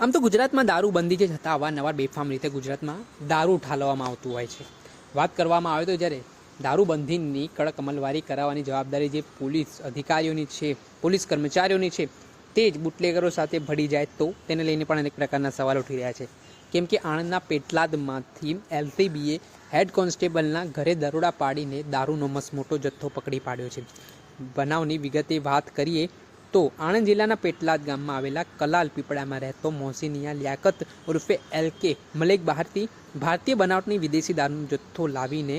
આમ તો ગુજરાતમાં દારૂબંધી જે છતાં અવારનવાર બેફામ રીતે ગુજરાતમાં દારૂ ઠાલવવામાં આવતું હોય છે. વાત કરવામાં આવે તો જ્યારે દારૂબંધીની કડક અમલવારી કરાવવાની જવાબદારી જે પોલીસ અધિકારીઓની છે, પોલીસ કર્મચારીઓની છે, તે જ બુટલેગરો સાથે ભળી જાય તો તેને લઈને પણ અનેક પ્રકારના સવાલ ઉઠી રહ્યા છે. કેમ કે આણંદના પેટલાદમાંથી એલસીબીએ હેડ કોન્સ્ટેબલના ઘરે દરોડા પાડીને દારૂનો મસમોટો જથ્થો પકડી પાડ્યો છે. બનાવની વિગતે વાત કરીએ તો આણંદ જિલ્લાના પેટલાદ ગામમાં આવેલા કલાલ પીપળામાં રહેતો મોહસિનિયા લિયાકત ઉર્ફે એલ કે મલેક બહારથી ભારતીય બનાવટની વિદેશી દારૂનો જથ્થો લાવીને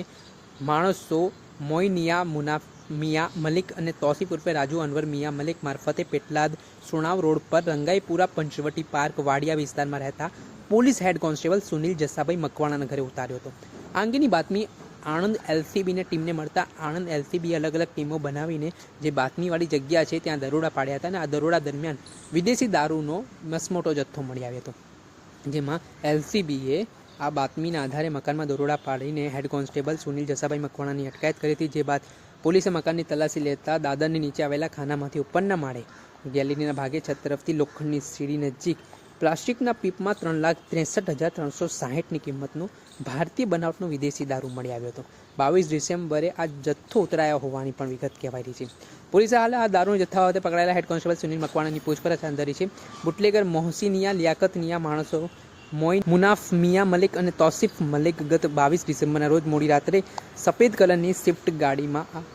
માણસો મોઇનિયા મુનાફ મિયા મલિક અને તોસીફ ઉર્ફે રાજુ અનવર મિયા મલિક મારફતે પેટલાદ સુણાવ રોડ પર રંગાઈપુરા પંચવટી પાર્ક વાડિયા વિસ્તારમાં રહેતા police head constable Sunil Jasabhai મકવાણાના ઘરે ઉતાર્યો હતો. આ અંગેની બાતમી આણંદ એલસીબીને ટીમને મળતા આણંદ એલસીબી અલગ અલગ ટીમો બનાવીને જે બાતમીવાળી જગ્યા છે ત્યાં દરોડા પાડ્યા હતા અને આ દરોડા દરમિયાન વિદેશી દારૂનો મસમોટો જથ્થો મળી આવ્યો હતો. જેમાં એલસીબીએ આ બાતમીના આધારે મકાનમાં દરોડા પાડીને હેડ કોન્સ્ટેબલ સુનિલ જસાભાઈ મકવાણાની અટકાયત કરી હતી. જે બાદ પોલીસે મકાનની તલાશી લેતા દાદરની નીચે આવેલા ખાનામાંથી ઉપરના માળે ગેલેરીના ભાગે છત તરફથી લોખંડની સીડી નજીક પ્લાસ્ટિકના પીપમાં ત્રણ લાખ ત્રેસઠ હજાર ત્રણસો સાહીઠની કિંમતનું ભારતીય બનાવટનો વિદેશી દારૂ મળી આવ્યો હતો. બાવીસ ડિસેમ્બરે આ જથ્થો ઉતરાયો હોવાની પણ વિગત કહેવાય રહી છે. પોલીસે હાલ આ દારૂનો જથ્થા વખતે પકડાયેલા હેડ કોન્સ્ટેબલ સુનિલ મકવાણાની પૂછપરછ હાથ ધરી છે. બુટલેગર, મોહસિનિયા, લિયાકતનિયા માણસો, મોઇન મુનાફ મિયા મલિક અને તોસિફ મલિક ગત બાવીસ ડિસેમ્બરના રોજ મોડી રાત્રે સફેદ કલરની સ્વિફ્ટ ગાડીમાં આ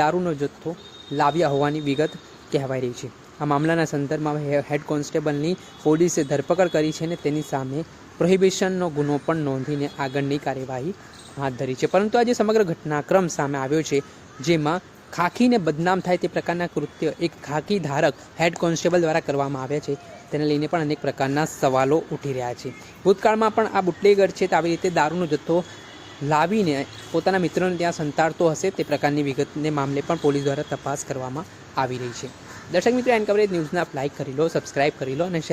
દારૂનો જથ્થો લાવ્યા હોવાની વિગત કહેવાય રહી છે. આ મામલાના સંદર્ભમાં હેડ કોન્સ્ટેબલની પોલીસે ધરપકડ કરી છે અને તેની સામે પ્રોહિબિશનનો ગુનો પણ નોંધીને આગળની કાર્યવાહી હાથ ધરી છે. પરંતુ આજે સમગ્ર ઘટનાક્રમ સામે આવ્યો છે, જેમાં ખાખીને બદનામ થાય તે પ્રકારના કૃત્ય એક ખાખી ધારક હેડ કોન્સ્ટેબલ દ્વારા કરવામાં આવ્યા છે. તેને લઈને પણ અનેક પ્રકારના સવાલો ઉઠી રહ્યા છે. ભૂતકાળમાં પણ આ બુટલેગર છે તે આવી રીતે દારૂનો જથ્થો લાવીને પોતાના મિત્રોને ત્યાં સંતાડતો હશે તે પ્રકારની વિગતને મામલે પણ પોલીસ દ્વારા તપાસ કરવામાં આવી રહી છે. દર્શક મિત્રો, એન કવરેજ ન્યૂઝને લાઇક કરી લો સબસ્ક્રાઇબ કરી લો અને શેર